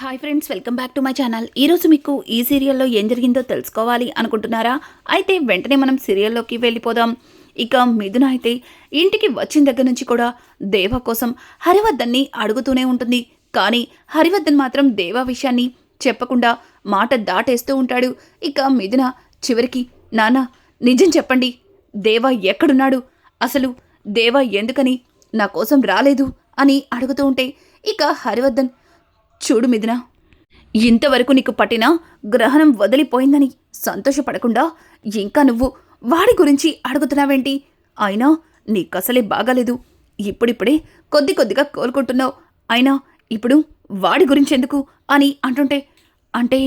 Hi friends welcome back to my channel ఈరోజు మీకు ఈ సీరియల్లో ఏం జరిగిందో తెలుసుకోవాలి అనుకుంటున్నారా? అయితే వెంటనే మనం సీరియల్లోకి వెళ్ళిపోదాం. ఇక మిథున అయితే ఇంటికి వచ్చిన దగ్గర నుంచి కూడా దేవ కోసం హరివర్ధన్ని అడుగుతూనే ఉంటుంది. కానీ హరివర్ధన్ మాత్రం దేవా విషయాన్ని చెప్పకుండా మాట దాటేస్తూ ఉంటాడు. ఇక మిథున చివరికి నాన్న నిజం చెప్పండి. దేవ ఎక్కడున్నాడు? అసలు దేవా ఎందుకని నా కోసం రాలేదు? అని అడుగుతూ ఉంటే ఇక హరివర్ధన్ చూడు మిథున. ఇంతవరకు నీకు పట్టిన గ్రహణం వదిలిపోయిందని సంతోషపడకుండా ఇంకా నువ్వు వాడి గురించి అడుగుతున్నావేంటి? అయినా నీకసలే బాగాలేదు. ఇప్పుడిప్పుడే కొద్ది కొద్దిగా కోలుకుంటున్నావు. అయినా ఇప్పుడు వాడి గురించి ఎందుకు అని అంటుంటే అంటే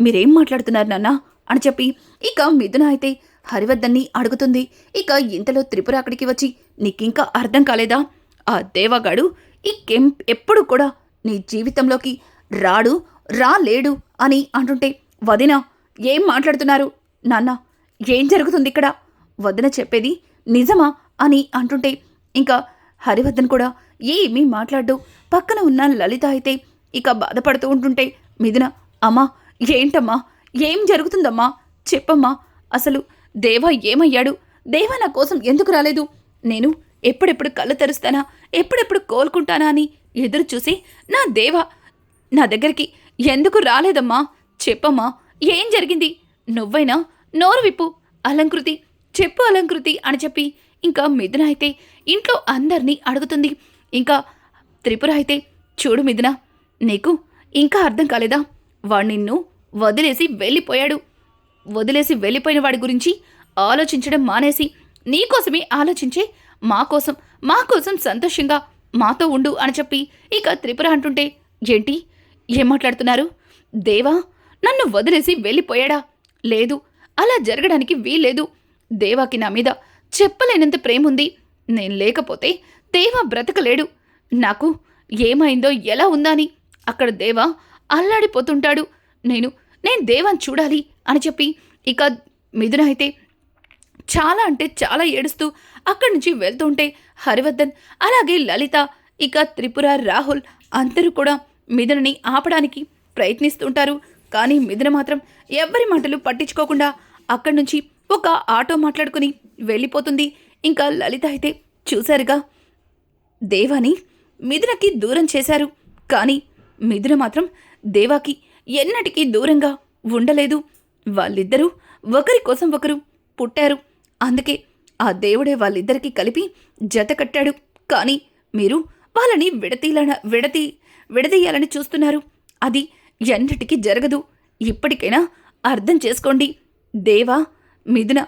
మీరేం మాట్లాడుతున్నారు నాన్న అని చెప్పి ఇక మిథున అయితే హరివర్ధన్ని అడుగుతుంది. ఇక ఇంతలో త్రిపుర అక్కడికి వచ్చి నీకింకా అర్థం కాలేదా? ఆ దేవగాడు ఇకెం ఎప్పుడు కూడా నీ జీవితంలోకి రాడు రాలేడు అని అంటుంటే వదిన ఏం మాట్లాడుతున్నారు? నాన్న ఏం జరుగుతుంది ఇక్కడ వదిన చెప్పేది నిజమా అని అంటుంటే ఇంకా హరివర్ధన్ కూడా ఏమీ మాట్లాడు పక్కన ఉన్న లలిత అయితే ఇక బాధపడుతూ ఉంటుంటే మిథున అమ్మా ఏంటమ్మా? ఏం జరుగుతుందమ్మా? చెప్పమ్మా. అసలు దేవ ఏమయ్యాడు? దేవ నా కోసం ఎందుకు రాలేదు? నేను ఎప్పుడెప్పుడు కళ్ళు తెరుస్తానా? ఎప్పుడెప్పుడు కోలుకుంటానా అని ఎదురు చూసి నా దేవ నా దగ్గరికి ఎందుకు రాలేదమ్మా? చెప్పమ్మా ఏం జరిగింది? నువ్వైనా నోరు విప్పు అలంకృతి చెప్పు అలంకృతి అని చెప్పి ఇంకా మిథున అయితే ఇంట్లో అందరినీ అడుగుతుంది. ఇంకా త్రిపుర అయితే చూడు మిథున నీకు ఇంకా అర్థం కాలేదా? వాడు నిన్ను వదిలేసి వెళ్ళిపోయాడు. వదిలేసి వెళ్ళిపోయిన వాడి గురించి ఆలోచించడం మానేసి నీకోసమే ఆలోచించే మా కోసం మా కోసం సంతోషంగా మాతో ఉండు అని చెప్పి ఇక త్రిపుర అంటుంటే ఏంటి? ఏం మాట్లాడుతున్నారు? దేవా నన్ను వదిలేసి వెళ్ళిపోయాడా? లేదు అలా జరగడానికి వీల్లేదు. దేవాకి నా మీద చెప్పలేనంత ప్రేముంది. నేను లేకపోతే దేవా బ్రతకలేడు. నాకు ఏమైందో ఎలా ఉందని. అక్కడ దేవా అల్లాడిపోతుంటాడు. నేను నేను దేవాన్ని చూడాలి అని చెప్పి ఇక మిథున అయితే చాలా అంటే చాలా ఏడుస్తూ అక్కడి నుంచి వెళ్తుంటే హరివర్ధన్ అలాగే లలిత ఇక త్రిపుర రాహుల్ అందరూ కూడా మిథునని ఆపడానికి ప్రయత్నిస్తుంటారు. కానీ మిథున మాత్రం ఎవరి మాటలు పట్టించుకోకుండా అక్కడి నుంచి ఒక ఆటో మాట్లాడుకుని వెళ్ళిపోతుంది. ఇంకా లలిత అయితే చూశారుగా దేవాని మిథునకి దూరం చేశారు. కానీ మిథున మాత్రం దేవాకి ఎన్నటికీ దూరంగా ఉండలేదు. వాళ్ళిద్దరూ ఒకరి కోసం ఒకరు పుట్టారు. అందుకే ఆ దేవుడే వాళ్ళిద్దరికీ కలిపి జత కట్టాడు. కానీ మీరు వాళ్ళని విడతీలన విడతీ విడదీయాలని చూస్తున్నారు. అది ఎన్నటికీ జరగదు. ఇప్పటికైనా అర్థం చేసుకోండి. దేవా మిథున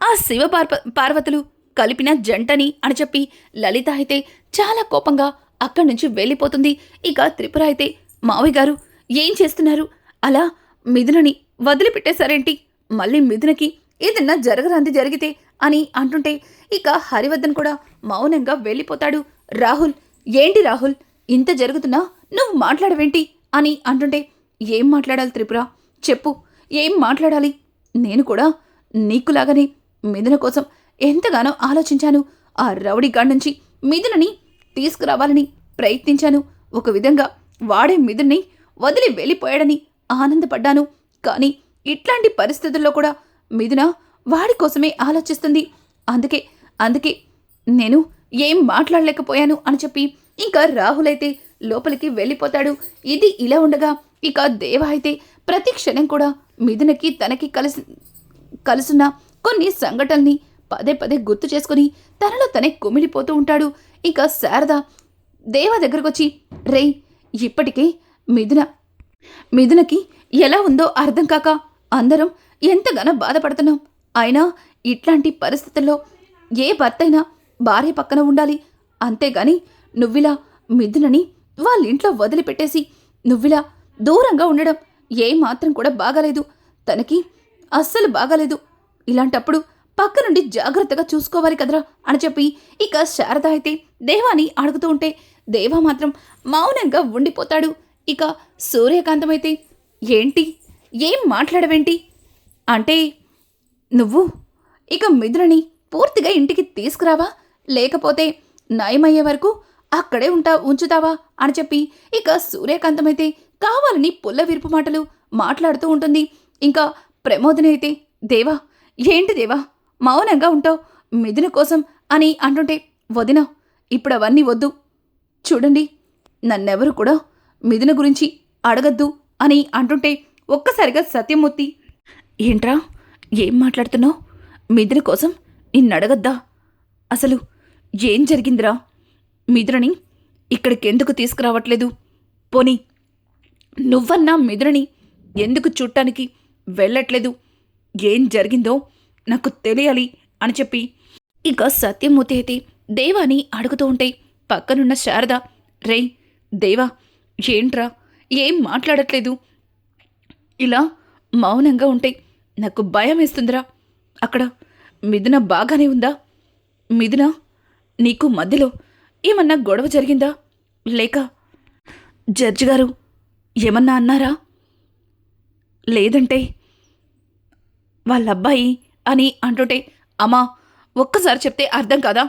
ఆ శివ పార్వ పార్వతులు కలిపిన జంటని అని చెప్పి లలిత అయితే చాలా కోపంగా అక్కడి నుంచి వెళ్ళిపోతుంది. ఇక త్రిపుర అయితే మావి గారు ఏం చేస్తున్నారు? అలా మిథునని వదిలిపెట్టేశారేంటి? మళ్ళీ మిథునకి ఏదన్నా జరగరాంది జరిగితే అని అంటుంటే ఇక హరివర్ధన్ కూడా మౌనంగా వెళ్ళిపోతాడు. రాహుల్ ఏంటి రాహుల్? ఇంత జరుగుతున్నా నువ్వు మాట్లాడవేంటి? అని అంటుంటే ఏం మాట్లాడాలి త్రిపుర? చెప్పు. ఏం మాట్లాడాలి? నేను కూడా నీకులాగానే మిథున కోసం ఎంతగానో ఆలోచించాను. ఆ రౌడీ గాడి నుంచి మిథునని తీసుకురావాలని ప్రయత్నించాను. ఒక విధంగా వాడే మిథున్ని వదిలి వెళ్ళిపోయాడని ఆనందపడ్డాను. కానీ ఇట్లాంటి పరిస్థితుల్లో కూడా మిథున వాడి కోసమే ఆలోచిస్తుంది. అందుకే అందుకే నేను ఏం మాట్లాడలేకపోయాను అని చెప్పి ఇంకా రాహుల్ అయితే లోపలికి వెళ్ళిపోతాడు. ఇది ఇలా ఉండగా ఇక దేవ అయితే ప్రతి క్షణం కూడా మిథునకి తనకి కలిసి కలుసున్న కొన్ని సంఘటనల్ని పదే పదే గుర్తు చేసుకుని తనలో తనే కుమిలిపోతూ ఉంటాడు. ఇక శారద దేవ దగ్గరకు వచ్చి రేయ్ ఇప్పటికే మిథున మిథునకి ఎలా ఉందో అర్థం కాక అందరం ఎంతగానో బాధపడుతున్నాం అయినా ఇట్లాంటి పరిస్థితుల్లో ఏ భర్తైనా భార్య పక్కన ఉండాలి. అంతేగాని నువ్విలా మిథునని వాళ్ళ ఇంట్లో వదిలిపెట్టేసి నువ్విలా దూరంగా ఉండడం ఏ మాత్రం కూడా బాగాలేదు. తనకి అస్సలు బాగాలేదు. ఇలాంటప్పుడు పక్క నుండి జాగ్రత్తగా చూసుకోవాలి కదరా అని చెప్పి ఇక శారద అయితే దేవాని అడుగుతూ ఉంటే దేవా మాత్రం మౌనంగా ఉండిపోతాడు. ఇక సూర్యకాంతం అయితే ఏంటి? ఏం మాట్లాడవేంటి? అంటే నువ్వు? ఇక మిథునని పూర్తిగా ఇంటికి తీసుకురావా? లేకపోతే నయమయ్యే వరకు అక్కడే ఉంటా ఉంచుతావా? అని చెప్పి ఇక సూర్యకాంతమైతే కావాలని పుల్ల విరుపు మాటలు మాట్లాడుతూ ఉంటుంది. ఇంకా ప్రమోదిని అయితే దేవా ఏంటి దేవా మౌనంగా ఉంటావు మిథున కోసం అని అంటుంటే వదిన ఇప్పుడు అవన్నీ వద్దు. చూడండి నన్నెవరు కూడా మిథున గురించి అడగద్దు అని అంటుంటే ఒక్కసారిగా సత్యమూర్తి ఏంట్రా? ఏం మాట్లాడుతున్నావు? మిథున కోసం నిన్ను అడగద్దా అసలు ఏం జరిగిందిరా? మిథునని ఇక్కడికి ఎందుకు తీసుకురావట్లేదు? పోనీ నువ్వన్నా మిథునని ఎందుకు చూడటానికి వెళ్ళట్లేదు? ఏం జరిగిందో నాకు తెలియాలి అని చెప్పి ఇక సత్యమూర్తి అయితే దేవాని అడుగుతూ ఉంటే పక్కనున్న శారద రేయ్ దేవా ఏంట్రా? ఏం మాట్లాడట్లేదు? ఇలా మౌనంగా ఉంటే నాకు భయం వేస్తుందిరా. అక్కడ మిథున బాగానే ఉందా? మిథున నీకు మధ్యలో ఏమన్నా గొడవ జరిగిందా? లేక జడ్జి గారు ఏమన్నా అన్నారా? లేదంటే వాళ్ళ అబ్బాయి అని అంటుంటే అమ్మా ఒక్కసారి చెప్తే అర్థం కాదా?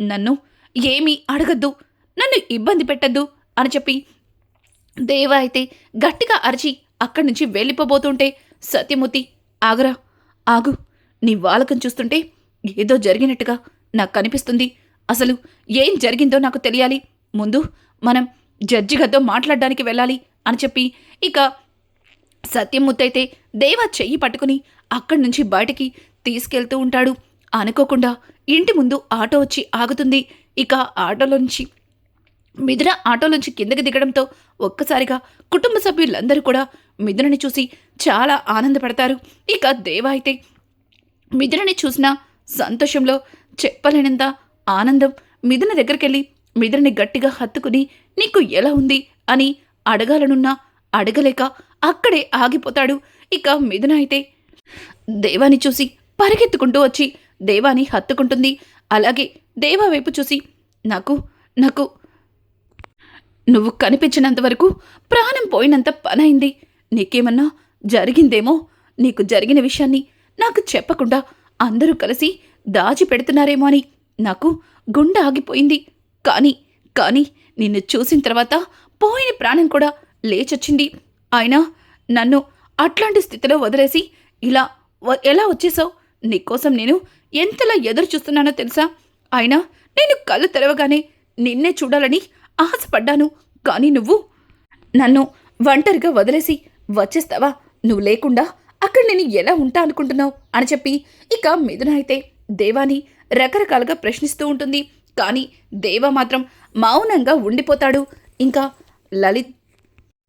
నన్ను ఏమీ అడగద్దు నన్ను ఇబ్బంది పెట్టద్దు అని చెప్పి దేవ అయితే గట్టిగా అరిచి అక్కడి నుంచి వెళ్ళిపోబోతుంటే సత్యమూర్తి ఆగరా ఆగు. నీ వాలకం చూస్తుంటే ఏదో జరిగినట్టుగా నాకు కనిపిస్తుంది. అసలు ఏం జరిగిందో నాకు తెలియాలి. ముందు మనం జడ్జి గద్దో మాట్లాడడానికి వెళ్ళాలి అని చెప్పి ఇక సత్యమూర్తయితే దేవా దేవ చెయ్యి పట్టుకుని అక్కడి నుంచి బయటికి తీసుకెళ్తూ ఉంటాడు. అనుకోకుండా ఇంటి ముందు ఆటో వచ్చి ఆగుతుంది. ఇక ఆటోలో నుంచి మిథున ఆటోలోంచి కిందకి దిగడంతో ఒక్కసారిగా కుటుంబ సభ్యులందరూ కూడా మిథునని చూసి చాలా ఆనందపడతారు. ఇక దేవ అయితే మిథునని చూసిన సంతోషంలో చెప్పలేనంత ఆనందం మిథున దగ్గరికెళ్ళి మిథునని గట్టిగా హత్తుకుని నీకు ఎలా ఉంది? అని అడగాలనున్నా అడగలేక అక్కడే ఆగిపోతాడు. ఇక మిథున అయితే దేవాని చూసి పరిగెత్తుకుంటూ వచ్చి దేవాని హత్తుకుంటుంది. అలాగే దేవా వైపు చూసి నాకు నాకు నువ్వు కనిపించినంత వరకు ప్రాణం పోయినంత పనైంది. నీకేమన్నా జరిగిందేమో? నీకు జరిగిన విషయాన్ని నాకు చెప్పకుండా అందరూ కలిసి దాచి పెడుతున్నారేమో అని నాకు గుండె ఆగిపోయింది. కానీ కానీ నిన్ను చూసిన తర్వాత పోయిన ప్రాణం కూడా లేచొచ్చింది. అయినా నన్ను అట్లాంటి స్థితిలో వదిలేసి ఇలా వ- ఎలా వచ్చేసావు? నీకోసం నేను ఎంతలా ఎదురు చూస్తున్నానో తెలుసా? అయినా నేను కళ్ళు తెరవగానే నిన్నే చూడాలని ఆశపడ్డాను. కానీ నువ్వు? నన్ను ఒంటరిగా వదిలేసి వచ్చేస్తావా? నువ్వు లేకుండా అక్కడ నేను ఎలా ఉంటా అనుకుంటున్నావు? అని చెప్పి ఇక మిథున అయితే దేవాని రకరకాలుగా ప్రశ్నిస్తూ ఉంటుంది. కానీ దేవ మాత్రం మౌనంగా ఉండిపోతాడు. ఇంకా లలిత్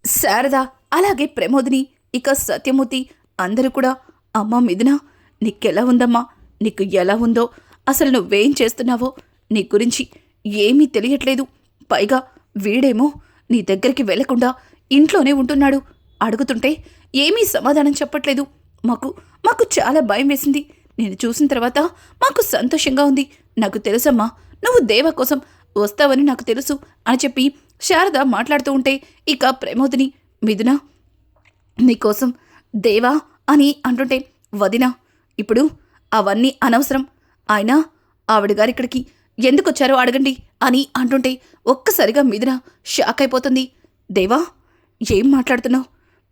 శారద అలాగే ప్రమోదిని ఇక సత్యమూర్తి అందరూ కూడా అమ్మా మిథున నీకెలా ఉందమ్మా? నీకు ఎలా ఉందో? అసలు నువ్వేం చేస్తున్నావో? నీ గురించి ఏమీ తెలియట్లేదు. పైగా వీడేమో నీ దగ్గరికి వెళ్ళకుండా ఇంట్లోనే ఉంటున్నాడు. అడుగుతుంటే ఏమీ సమాధానం చెప్పట్లేదు. మాకు మాకు చాలా భయం వేసింది. నేను చూసిన తర్వాత మాకు సంతోషంగా ఉంది. నాకు తెలుసమ్మా నువ్వు దేవ కోసం వస్తావని నాకు తెలుసు అని చెప్పి శారద మాట్లాడుతూ ఉంటే ఇక ప్రమోదిని మిథున నీకోసం దేవా అని అంటుంటే వదినా ఇప్పుడు అవన్నీ అనవసరం. ఆయన ఆవిడ గారు ఇక్కడికి ఎందుకు వచ్చారో అడగండి. అని అంటుంటే ఒక్కసారిగా మిథున షాక్ అయిపోతుంది. దేవా ఏం మాట్లాడుతున్నావు?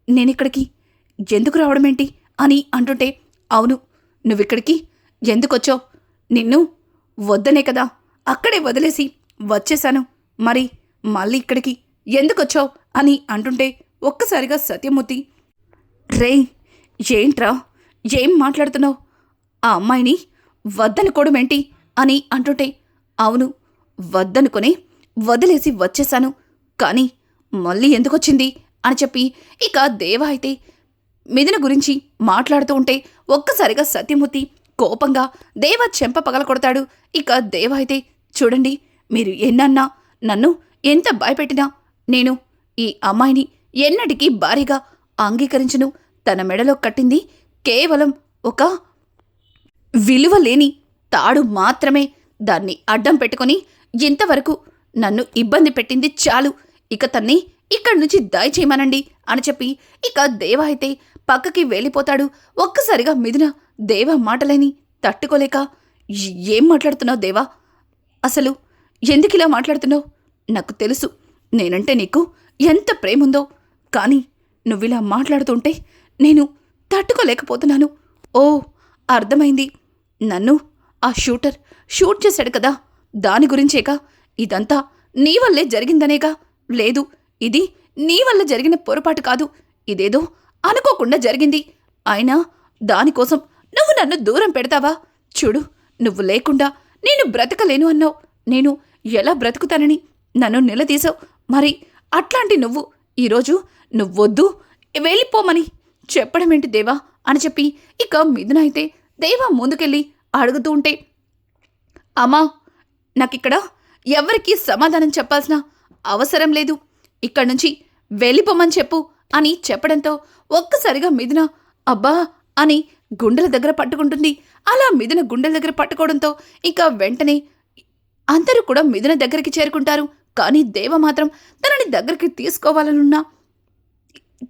నేనిక్కడికి ఎందుకు రావడం ఏంటి అని అంటుంటే అవును నువ్విక్కడికి ఎందుకొచ్చావు? నిన్ను వద్దనే కదా అక్కడే వదిలేసి వచ్చేశాను. మరి మళ్ళీ ఇక్కడికి ఎందుకొచ్చావు? అని అంటుంటే ఒక్కసారిగా సత్యమూర్తి రే ఏంట్రా? ఏం మాట్లాడుతున్నావు? ఆ అమ్మాయిని వద్దనుకోవడం ఏంటి అని అంటుంటే అవును వద్దనుకుని వదిలేసి వచ్చేశాను. కానీ మళ్ళీ ఎందుకొచ్చింది? అని చెప్పి ఇక దేవ అయితే మిథున గురించి మాట్లాడుతూ ఉంటే ఒక్కసారిగా సత్యమూర్తి కోపంగా దేవ చెంప పగల కొడతాడు. ఇక దేవ అయితే చూడండి మీరు ఎన్నన్నా నన్ను ఎంత భయపెట్టినా నేను ఈ అమ్మాయిని ఎన్నటికీ భారీగా అంగీకరించను. తన మెడలో కట్టింది కేవలం ఒక విలువ లేని తాడు మాత్రమే. దాన్ని అడ్డం పెట్టుకొని ఇంతవరకు నన్ను ఇబ్బంది పెట్టింది చాలు. ఇక తన్ని ఇక్కడి నుంచి దయచేయమనండి అని చెప్పి ఇక దేవ అయితే పక్కకి వెళ్ళిపోతాడు. ఒక్కసారిగా మిథున దేవ మాటలేని తట్టుకోలేక ఏం మాట్లాడుతున్నావు దేవా? అసలు ఎందుకు ఇలా మాట్లాడుతున్నావు? నాకు తెలుసు నేనంటే నీకు ఎంత ప్రేముందో. కానీ నువ్విలా మాట్లాడుతుంటే నేను తట్టుకోలేకపోతున్నాను. ఓ అర్థమైంది. నన్ను ఆ షూటర్ షూట్ చేశాడు కదా దాని గురించేగా? ఇదంతా నీ వల్లే జరిగిందనేగా? లేదు ఇది నీ వల్ల జరిగిన పొరపాటు కాదు. ఇదేదో అనుకోకుండా జరిగింది. అయినా దానికోసం నువ్వు నన్ను దూరం పెడతావా? చూడు నువ్వు లేకుండా నేను బ్రతకలేను అన్నావు. నేను ఎలా బ్రతుకుతానని నన్ను నిలదీసావు మరి అట్లాంటి నువ్వు ఈరోజు నువ్వొద్దు వెళ్ళిపోమని చెప్పడమేంటి దేవా? అని చెప్పి ఇక మిథున అయితే దేవా ముందుకెళ్ళి అడుగుతూ ఉంటే అమ్మా నాకిక్కడ ఎవరికీ సమాధానం చెప్పాల్సిన అవసరం లేదు. ఇక్కడి నుంచి వెళ్ళిపోమని చెప్పు అని చెప్పడంతో ఒక్కసారిగా మిథున అబ్బా! అని గుండెల దగ్గర పట్టుకుంటుంది. అలా మిథున గుండెల దగ్గర పట్టుకోవడంతో ఇంకా వెంటనే అందరూ కూడా మిథున దగ్గరికి చేరుకుంటారు. కానీ దేవ మాత్రం తనని దగ్గరికి తీసుకోవాలనున్నా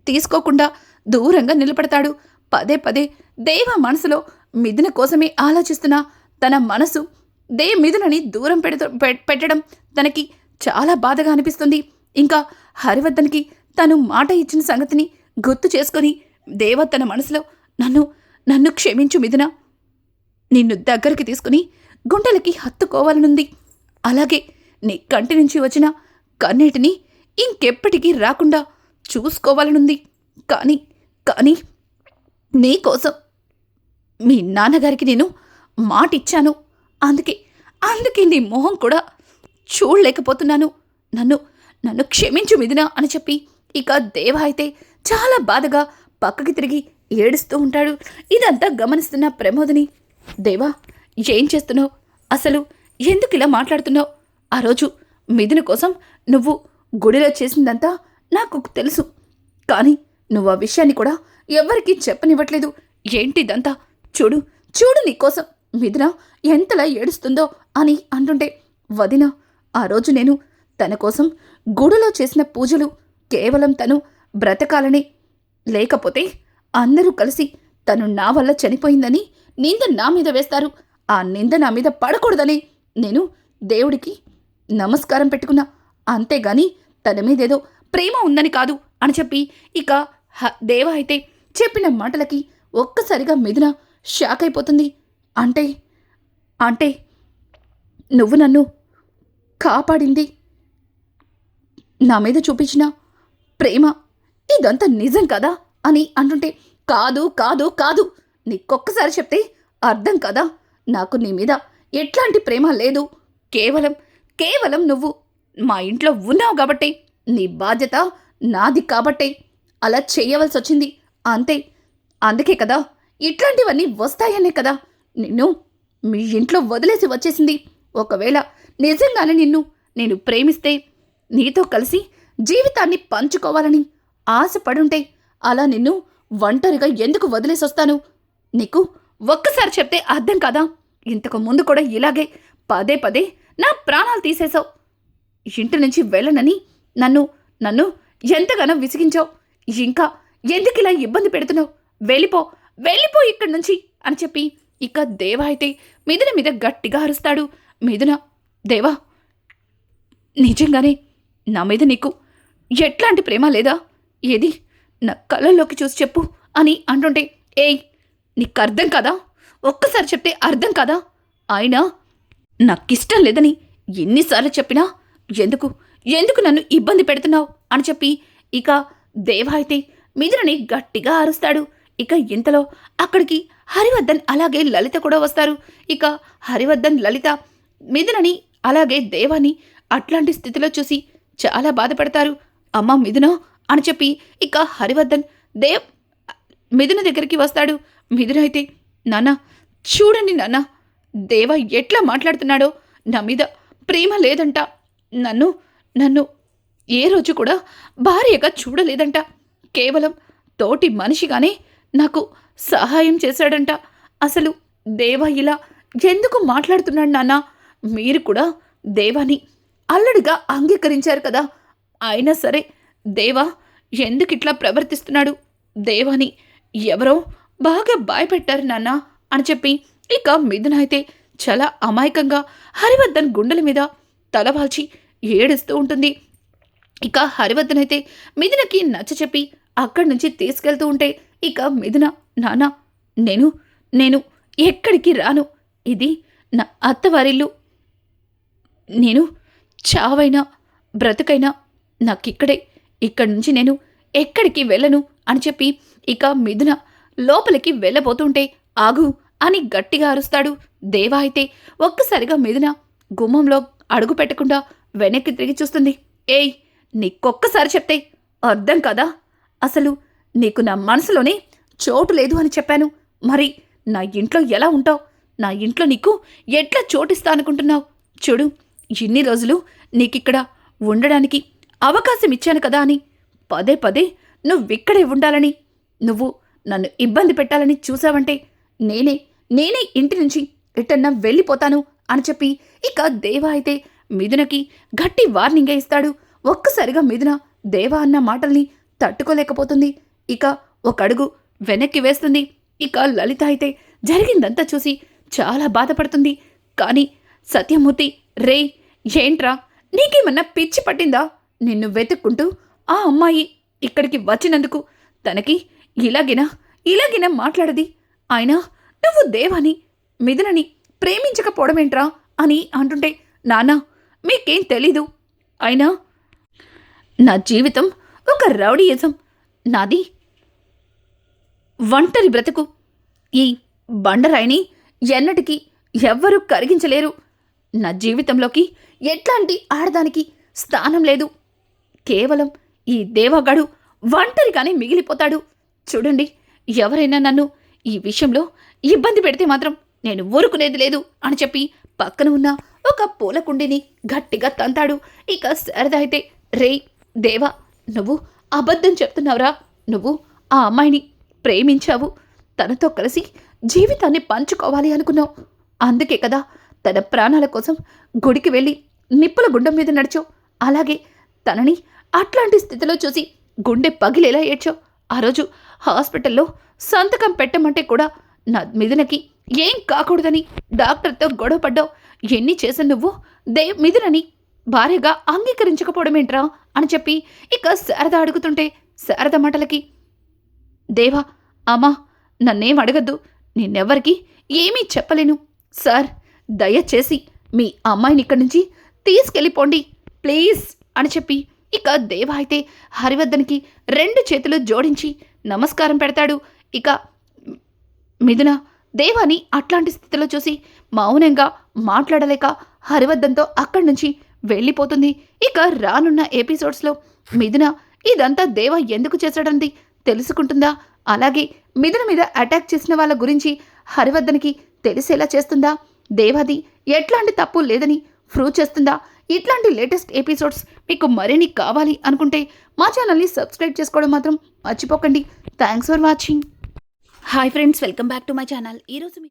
తీసుకోకుండా దూరంగా నిలబడతాడు. పదే పదే దేవ మనసులో మిథున కోసమే ఆలోచిస్తున్నా తన మనసు దే మిథునని దూరం పెడుతూ పె- పెట్టడం తనకి చాలా బాధగా అనిపిస్తుంది. ఇంకా హరివర్ధన్కి తను మాట ఇచ్చిన సంగతిని గుర్తు చేసుకొని దేవ తన మనసులో నన్ను నన్ను క్షమించు మిథున. నిన్ను దగ్గరికి తీసుకుని గుండెలకి హత్తుకోవాలనుంది. అలాగే నీ కంటి నుంచి వచ్చిన కన్నీటిని ఇంకెప్పటికీ రాకుండా చూసుకోవాలనుంది. కానీ కానీ నీకోసం మీ నాన్నగారికి నేను మాట ఇచ్చాను అందుకే అందుకే నీ మొహం కూడా చూడలేకపోతున్నాను. నన్ను నన్ను క్షమించు మిదినా అని చెప్పి ఇక దేవ అయితే చాలా బాధగా పక్కకి తిరిగి ఏడుస్తూ ఉంటాడు. ఇదంతా గమనిస్తున్న ప్రమోదిని దేవా ఏం చేస్తున్నావు? అసలు ఎందుకు ఇలా మాట్లాడుతున్నావు? ఆ రోజు మిథున కోసం నువ్వు గుడిలో చేసిందంతా నాకు తెలుసు. కానీ నువ్వు ఆ విషయాన్ని కూడా ఎవ్వరికీ చెప్పనివ్వట్లేదు. ఏంటిదంతా? చూడు చూడు నీకోసం మిథున ఎంతలా ఏడుస్తుందో అని అంటుంటే వదిన ఆ రోజు నేను తన కోసం గుడిలో చేసిన పూజలు కేవలం తను బ్రతకాలని. లేకపోతే అందరూ కలిసి తను నా వల్ల చనిపోయిందని నింద నా మీద వేస్తారు. ఆ నింద నా మీద పడకూడదని నేను దేవుడికి నమస్కారం పెట్టుకున్నా. అంతేగాని తన మీదేదో ప్రేమ ఉందని కాదు అని చెప్పి ఇక హ- దేవ అయితే చెప్పిన మాటలకి ఒక్కసారిగా మిథున షాక్ అయిపోతుంది అంటే అంటే నువ్వు నన్ను కాపాడింది. నా మీద చూపించిన ప్రేమ ఇదంతా నిజం కదా అని అంటుంటే కాదు కాదు కాదు. నీకొక్కసారి చెప్తే అర్థం కదా. నాకు నీ మీద ఎట్లాంటి ప్రేమ లేదు. కేవలం కేవలం నువ్వు మా ఇంట్లో ఉన్నావు కాబట్టి నీ బాధ్యత నాది కాబట్టే అలా చేయవలసి వచ్చింది అంతే అందుకే కదా. ఇట్లాంటివన్నీ వస్తాయనే కదా. నిన్ను మీ ఇంట్లో వదిలేసి వచ్చేసింది. ఒకవేళ నిజంగానే నిన్ను నేను ప్రేమిస్తే నీతో కలిసి జీవితాన్ని పంచుకోవాలని ఆశపడుంటే అలా నిన్ను ఒంటరిగా ఎందుకు వదిలేసి వస్తాను? నీకు ఒక్కసారి చెప్తే అర్థం కదా? ఇంతకు ముందు కూడా ఇలాగే పదే పదే నా ప్రాణాలు తీసేశావు. ఇంటి నుంచి వెళ్ళనని నన్ను నన్ను ఎంతగానో విసిగించావు. ఇంకా ఎందుకు ఇలా ఇబ్బంది పెడుతున్నావు? వెళ్ళిపో వెళ్ళిపో ఇక్కడి నుంచి అని చెప్పి ఇక దేవ అయితే మిథున మీద గట్టిగా అరుస్తాడు. మిథున దేవా నిజంగానే నా మీద నీకు ఎట్లాంటి ప్రేమ లేదా? ఏది? నా కళ్ళల్లోకి చూసి చెప్పు అని అంటుంటే ఏయ్ నీకు అర్థం కదా? ఒక్కసారి చెప్తే అర్థం కదా? అయినా నాకిష్టం లేదని ఎన్నిసార్లు చెప్పినా ఎందుకు? ఎందుకు నన్ను ఇబ్బంది పెడుతున్నావు? అని చెప్పి ఇక దేవ అయితే మిథునని గట్టిగా అరుస్తాడు. ఇక ఇంతలో అక్కడికి హరివర్ధన్ అలాగే లలిత కూడా వస్తారు. ఇక హరివర్ధన్ లలిత మిథునని అలాగే దేవాని అట్లాంటి స్థితిలో చూసి చాలా బాధపడతారు. అమ్మ మిథున అని చెప్పి ఇక హరివర్ధన్ దేవ్ మిథున దగ్గరికి వస్తాడు. మిథున అయితే నాన్న చూడండి నాన్న దేవ ఎట్లా మాట్లాడుతున్నాడో నా మీద ప్రేమ లేదంట. నన్ను నన్ను ఏ రోజు కూడా భార్యగా చూడలేదంట. కేవలం తోటి మనిషిగానే నాకు సహాయం చేశాడంట. అసలు దేవ ఇలా ఎందుకు మాట్లాడుతున్నాడు నాన్న? మీరు కూడా దేవాని అల్లుడిగా అంగీకరించారు కదా. అయినా సరే దేవా ఎందుకు ఇట్లా ప్రవర్తిస్తున్నాడు? దేవాని ఎవరో బాగా భయపెట్టారు నాన్న అని చెప్పి ఇక మిథున అయితే చాలా అమాయకంగా హరివర్ధన్ గుండెల మీద తలవాల్చి ఏడుస్తూ ఉంటుంది. ఇక హరివర్ధన్ అయితే మిథునకి నచ్చ చెప్పి అక్కడి నుంచి తీసుకెళ్తూ ఉంటే ఇక మిథున నానా నేను నేను ఎక్కడికి రాను. ఇది నా అత్తవారిల్లు. నేను చావైనా బ్రతుకైనా నాకిక్కడే. ఇక్కడి నుంచి నేను ఎక్కడికి వెళ్ళను అని చెప్పి ఇక మిథున లోపలికి వెళ్ళబోతుంటే ఆగు అని గట్టిగా అరుస్తాడు. దేవా అయితే ఒక్కసారిగా మిథున గుమ్మంలో అడుగు పెట్టకుండా వెనక్కి తిరిగి చూస్తుంది. ఏయ్ నీకొక్కసారి చెప్తే అర్థం కదా? అసలు నీకు నా మనసులోనే చోటు లేదు అని చెప్పాను. మరి నా ఇంట్లో ఎలా ఉంటావు? నా ఇంట్లో నీకు ఎట్లా చోటిస్తా అనుకుంటున్నావు? చూడు ఇన్ని రోజులు నీకిక్కడ ఉండడానికి అవకాశం ఇచ్చాను కదా అని. పదే పదే నువ్విక్కడే ఉండాలని నువ్వు నన్ను ఇబ్బంది పెట్టాలని చూసావంటే నేనే నేనే ఇంటి నుంచి ఎటన్నా వెళ్ళిపోతాను అని చెప్పి ఇక దేవా అయితే మిథునకి గట్టి వార్నింగే ఇస్తాడు. ఒక్కసారిగా మిథున దేవా అన్న మాటల్ని తట్టుకోలేకపోతుంది. ఇక ఒక అడుగు వెనక్కి వేస్తుంది. ఇక లలిత అయితే జరిగిందంతా చూసి చాలా బాధపడుతుంది. కానీ సత్యమూర్తి రే ఏంట్రా? నీకేమన్నా పిచ్చి పట్టిందా? నిన్ను వెతుక్కుంటూ ఆ అమ్మాయి ఇక్కడికి వచ్చినందుకు తనకి ఇలాగినా ఇలాగినా మాట్లాడది. ఆయన నువ్వు దేవాని మిథునని ప్రేమించకపోవడమేంట్రా? అని అంటుంటే నానా మీకేం తెలీదు. అయినా నా జీవితం ఒక రౌడీయిజం. నాది. ఒంటరి బ్రతుకు. ఈ బండరాయిని ఎన్నటికీ ఎవ్వరూ కరిగించలేరు. నా జీవితంలోకి ఎట్లాంటి ఆడదానికి స్థానం లేదు. కేవలం ఈ దేవగాడు ఒంటరిగానే మిగిలిపోతాడు. చూడండి ఎవరైనా నన్ను ఈ విషయంలో ఇబ్బంది పెడితే మాత్రం నేను ఊరుకునేది లేదు అని చెప్పి పక్కన ఉన్న ఒక పూల కుండీని గట్టిగా తంతాడు. ఇక శారద అయితే రే దేవా. నువ్వు అబద్ధం చెప్తున్నావురా. నువ్వు ఆ అమ్మాయిని ప్రేమించావు. తనతో కలిసి జీవితాన్ని పంచుకోవాలి అనుకున్నావు. అందుకే కదా తన ప్రాణాల కోసం గుడికి వెళ్ళి నిప్పుల గుండం మీద నడిచావు. అలాగే తనని అట్లాంటి స్థితిలో చూసి గుండె పగిలేలా ఏడ్చావు. ఆ రోజు హాస్పిటల్లో సంతకం పెట్టమంటే కూడా నా మిథునకి ఏం కాకూడదని డాక్టర్తో గొడవ పడ్డావు ఎన్ని చేసిన నువ్వు దే మిథునని భార్యగా అంగీకరించకపోవడమేంట్రా? అని చెప్పి ఇక శారద అడుగుతుంటే శారద మాటలకి దేవా అమ్మా నన్నేం అడగద్దు. నిన్నెవ్వరికి ఏమీ చెప్పలేను. సార్ దయచేసి మీ అమ్మాయిని ఇక్కడి నుంచి తీసుకెళ్ళిపోండి. ప్లీజ్. అని చెప్పి ఇక దేవ అయితే హరివర్ధన్కి రెండు చేతులు జోడించి నమస్కారం పెడతాడు. ఇక మిథున దేవాని అట్లాంటి స్థితిలో చూసి మౌనంగా మాట్లాడలేక హరివర్ధన్తో అక్కడి నుంచి వెళ్ళిపోతుంది. ఇక రానున్న ఎపిసోడ్స్లో మిథున ఇదంతా దేవ ఎందుకు చేశాడంది తెలుసుకుంటుందా? అలాగే మిథున మీద అటాక్ చేసిన వాళ్ళ గురించి హరివర్ధన్కి తెలిసేలా చేస్తుందా? దేవాది ఎట్లాంటి తప్పు లేదని ప్రూవ్ చేస్తుందా? ఇట్లాంటి లేటెస్ట్ ఎపిసోడ్స్ మీకు మరిన్ని కావాలి అనుకుంటే మా ఛానల్ని సబ్స్క్రైబ్ చేసుకోవడం మాత్రం మర్చిపోకండి. Thanks for watching. Hi friends welcome back to my channel. ఈరోజు మీ